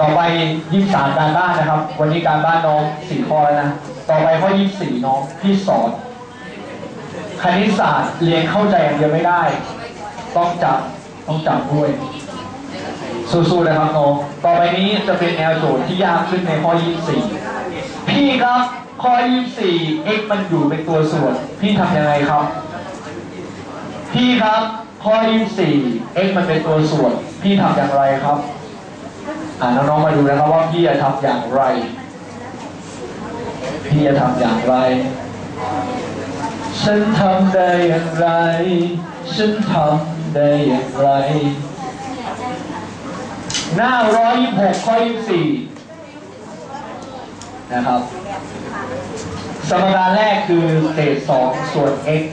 ต่อไปยี่สามการบ้านนะครับ วันนี้การบ้านน้องสี่ข้อแล้วนะ ต่อไปข้อยี่สี่น้องพี่สอน คณิตศาสตร์เรียนเข้าใจอย่างเดียวไม่ได้ ต้องจับต้องจับด้วย สู้ๆนะครับน้อง ต่อไปนี้จะเป็นแนวโจทย์ที่ยากขึ้นในข้อ24พี่ครับข้อ24 x มันอยู่เป็นตัวส่วน พี่ทำยังไงครับ พี่ครับข้อ24 x มันเป็นตัวส่วน พี่ทำอย่างไรครับ น้องๆมาดูนะครับว่าพี่จะทำอย่างไร พี่จะทำอย่างไร ฉันทำได้อย่างไร ฉันทำได้อย่างไร หน้าร้อยยี่หกข้อยี่สี่นะครับ สมการแรกคือเศษสองส่วน x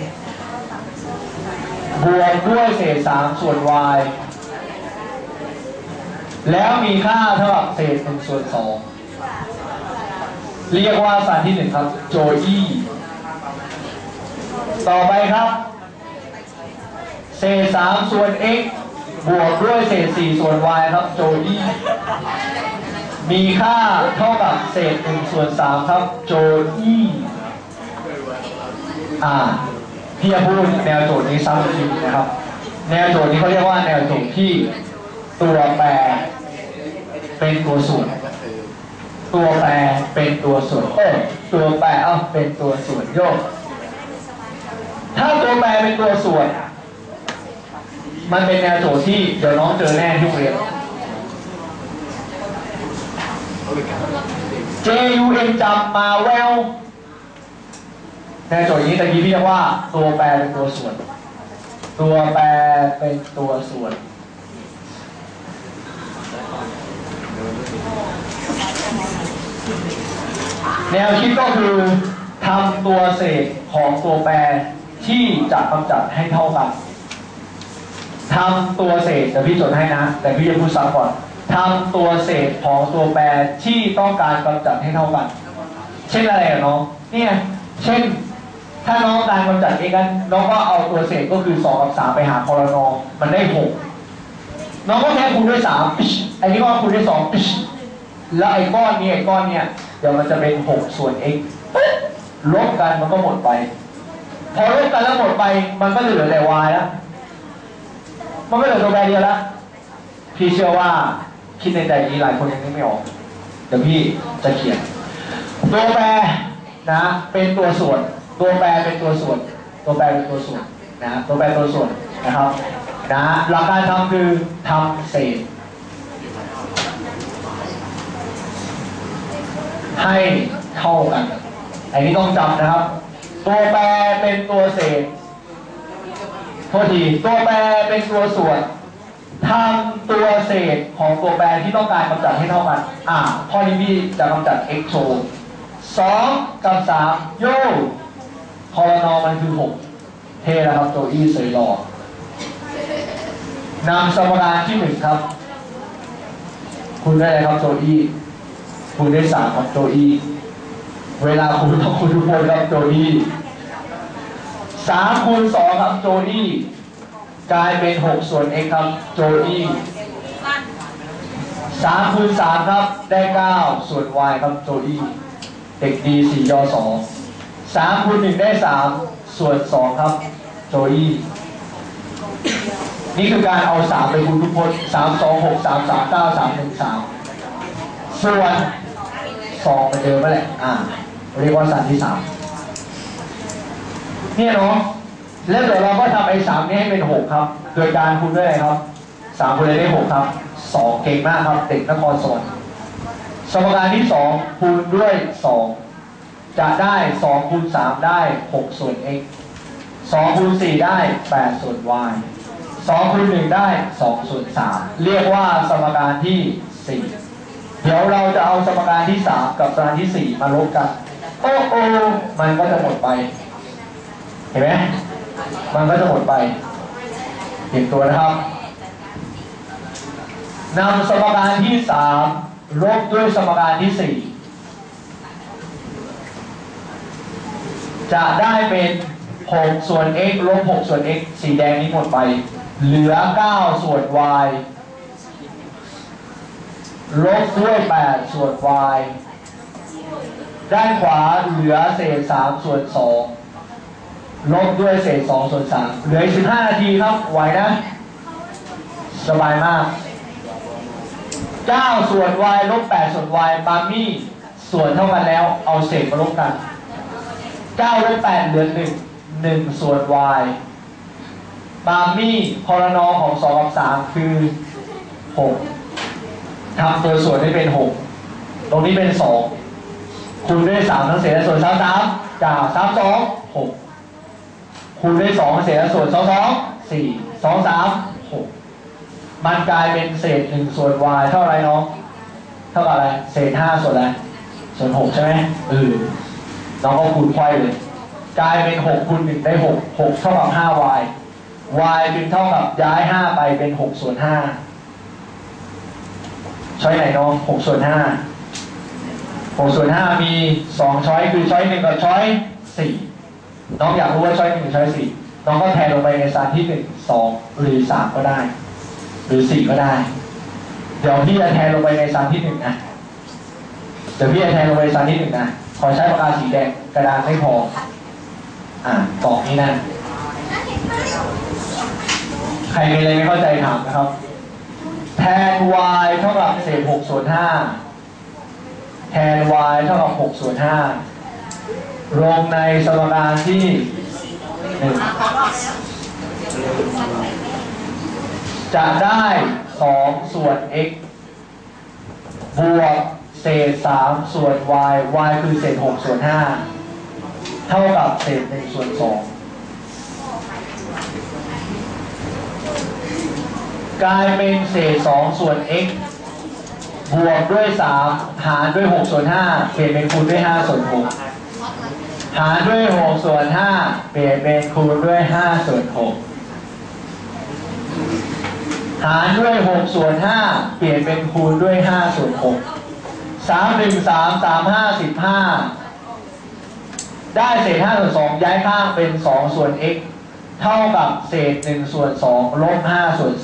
บวกด้วยเศษสามส่วน y แล้วมีค่าเท่ากับเศษหนึ่งส่วนสองเรียกว่าสารที่หนึ่งครับ โจอี้ต่อไปครับ เศษสามส่วน x บวกด้วยเศษ4ส่วน y ครับ โจอี้มีค่าเท่ากับเศษ1ส่วน3ครับ โจอี้อ่าพี่จะพูดแนวโจทย์นี้ซ้ำอีกนะครับ แนวโจทย์นี้เขาเรียกว่าแนวโจทย์ที่ตัวแปร เป็นตัวส่วนตัวแปรเป็นตัวส่วนเออตัวแปรเอ้าเป็นตัวส่วนโยก ถ้าตัวแปรเป็นตัวส่วน มันเป็นแนวโจทย์ที่เดี๋ยวน้องเจอแน่ที่งเรียน J U N จำมาแววแนวโจทย์นี้ตะกี้พี่เรียกว่า ตัวแปรเป็นตัวส่วน ตัวแปรเป็นตัวส่วน แนวคิดก็คือทำตัวเศษของตัวแปรที่จะกำจัดให้เท่ากันทำตัวเศษเดี๋ยวพี่จดให้นะ แต่พี่จะพูดซ้ำก่อนทำตัวเศษของตัวแปรที่ต้องการกำจัดให้เท่ากัน เช่นอะไรอะน้องเนี่ยเช่น ถ้าน้องการกำจัดเองกันน้องก็เอาตัวเศษก็คือ2กับ3ไปหาคอรนอมันได้6น้องก็แค่คูณด้วย3ปิชไอ้นี่ก็คูณด้วย2ปิชแล้วไอ้ก้อนนี้ไอ้ก้อนเนี่ย ดี๋ยวมันจะเป็น6ส่วน x ลบกันมันก็หมดไป พอลบกันแล้วหมดไป มันก็เหลือแต่ y แล้วมันไม่เหลือตัวแปรเดียวแล้วพี่เชื่อว่าคิดในใจนี้หลายคนยังนึกไม่ออกเดี๋ยวพี่จะเขียน ตัวแปรนะ เป็นตัวส่วน ตัวแปรเป็นตัวส่วน ตัวแปรเป็นตัวส่วนนะตัวแปรตัวส่วนนะครับนะหลักการทำคือทำเศษ ให้เท่ากัน อันนี้ต้องจำนะครับ ตัวแปรเป็นตัวเศษโทษทีตัวแปรเป็นตัวส่วนทำตัวเศษของตัวแปรที่ต้องการกำจัดให้เท่ากัน อ่าข้อนี้พี่จะกำจัด x โชว์สองกับสามโย่คอรนอมันคือหกเทแล้วครับโจอี้เสยหลอนำสมการที่หนึ่งครับ คุณได้อะไรครับโจอี้ คุณได้สามครับโจอี้เวลาคุณต้องคุณทุกคนครับโจอี้สามคูณสองครับโจอี้กลายเป็นหกส่วน x ครับโจอี้สามคูณสามครับ ได้เก้าส่วน y ครับโจอี้เด็กดีสี่ยอสองสามคูณหนึ่งได้สามส่วนสองครับโจอี้นี่คือการเอาสามไปคูณทุกคนสามสองหกสามสามเก้าสามหนึ่งสามส่วน สองไปเดิมไปแหละ อ่า เรียกว่าสันที่สามเนี่ยเนาะแล้วเดี๋ยวเราก็ทำไอ้สามนี้ให้เป็นหกครับ โดยการคูณด้วยอะไรครับสามคูณเลยได้หกครับสองเก่งมากครับเด็กนครสวรรค์สมการที่สองคูณด้วยสองจะได้สองคูณสามได้หกส่วน x สองคูณสี่ได้แปดส่วน y สองคูณหนึ่งได้สองส่วนสามเรียกว่าสมการที่สี่ เดี๋ยวเราจะเอาสมการที่สามกับสมการที่สี่มาลบกัน โอ้โอมันก็จะหมดไป เห็นไหมมันก็จะหมดไปเปลี่ยนตัวนะครับนำสมการที่สามลบด้วยสมการที่สี่จะได้เป็น6ส่วน x ลบ6ส่วน x สีแดงนี้หมดไป เหลือ 9 ส่วน y ลบด้วยแปดส่วน y ด้านขวาเหลือเศษสามส่วนสองลบด้วยเศษสองส่วนสามเหลืออีกสิบห้านาทีครับ ไหวนะ สบายมาก 9 ส่วน y ลบ 8 ส่วน y บามี่ส่วนเท่ากันแล้ว เอาเศษมาลบกัน 9 ลบ 8 เหลือ 1 1 ส่วน y บามี่พลนอของ 2 กับ 3 คือ 6 ทำตัวส่วนได้เป็น6ตรงนี้เป็น2คูณด้วย3ทั้งเศษและส่วน3 3จาก3 2 6คูณด้วย2เศษและส่วน2 2 4 2 3 6มันกลายเป็นเศษหนึ่งส่วน y เท่าไรน้องเท่ากับอะไร เศษห้าส่วนอะไรส่วนหกใช่ไหมเออน้องก็คูณไขว้เลย กลายเป็นหกคูณหนึ่งได้หกหกเท่ากับห้า y y จึงเท่ากับย้ายห้าไปเป็นหกส่วนห้า ช้อยไหนน้องหกส่วนห้าหกส่วนห้ามีสองช้อยคือช้อยหนึ่งกับช้อยสี่น้องอยากรู้ว่าช้อยหนึ่งช้อยสี่น้องก็แทนลงไปในสารที่หนึ่งสองหรือสามก็ได้ หรือสี่ก็ได้ เดี๋ยวพี่จะแทนลงไปในซันที่หนึ่งนะเดี๋ยวพี่จะแทนลงไปในซันที่หนึ่งนะขอใช้ปากกาสีแดงกระดานไม่พอ อ่าตอกนี้นะใครมีอะไรไม่เข้าใจถามนะครับ แทน y เท่ากับเศษ6ส่วน5แทน y เท่ากับ6ส่วน5ลงในสมการที่หนึ่งจะได้ 2 ส่วน x บวกเศษ 3 ส่วน y y คือเศษ 6 ส่วน 5 เท่ากับเศษ 1 ส่วน 2 กลายเป็นเศษ2ส่วน x บวกด้วย 3 หารด้วย 6 ส่วน 5 เปลี่ยนเป็นคูณด้วย 5 ส่วน 6 หารด้วย 6 ส่วน 5 เปลี่ยนเป็นคูณด้วย 5 ส่วน 6 หารด้วย 6 ส่วน 5 เปลี่ยนเป็นคูณด้วย 5 ส่วน 6 3 1 3 3 5 15 ได้เศษ 5 ส่วน 2 ย้ายข้างเป็น 2 ส่วน x เท่ากับเศษ 1 ส่วน 2 ลบ 5 ส่วน 2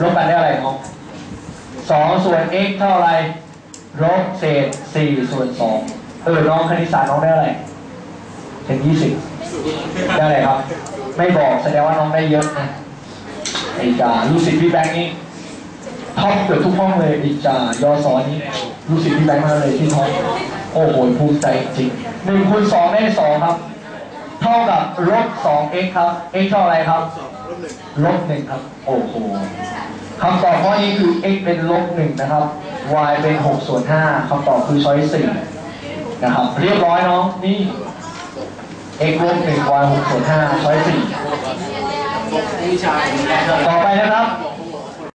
ลบกันได้อะไรน้อง2ส่วน x เท่าไรลบเศษ4ส่วน2เออน้องคณิตศาสตร์น้องได้อะไรถึง20ได้อะไรครับ ไม่บอกแสดงว่าน้องได้เยอะนะไอ้จ่าลูกศิษย์พี่แบงค์นี่ท็อปเกือบทุกห้องเลยไอ้จ่ายอสอนนี่ลูกศิษย์พี่แบงค์มากเลยที่ท็อปโอ้โหภูมิใจจริงหนึ่งคูณสองได้สองครับ เท่ากับลบสอง x ครับ x เท่าไรครับ ลบหนึ่งครับ โอ้โหคำตอบข้อนี้คือ x เป็นลบหนึ่งนะครับ y เป็นหกส่วนห้าคำตอบคือช้อยสี่นะครับ เรียบร้อยน้องนี่ x ลบหนึ่ง y หกส่วนห้าช้อยสี่วิชาต่อไปนะครับบอก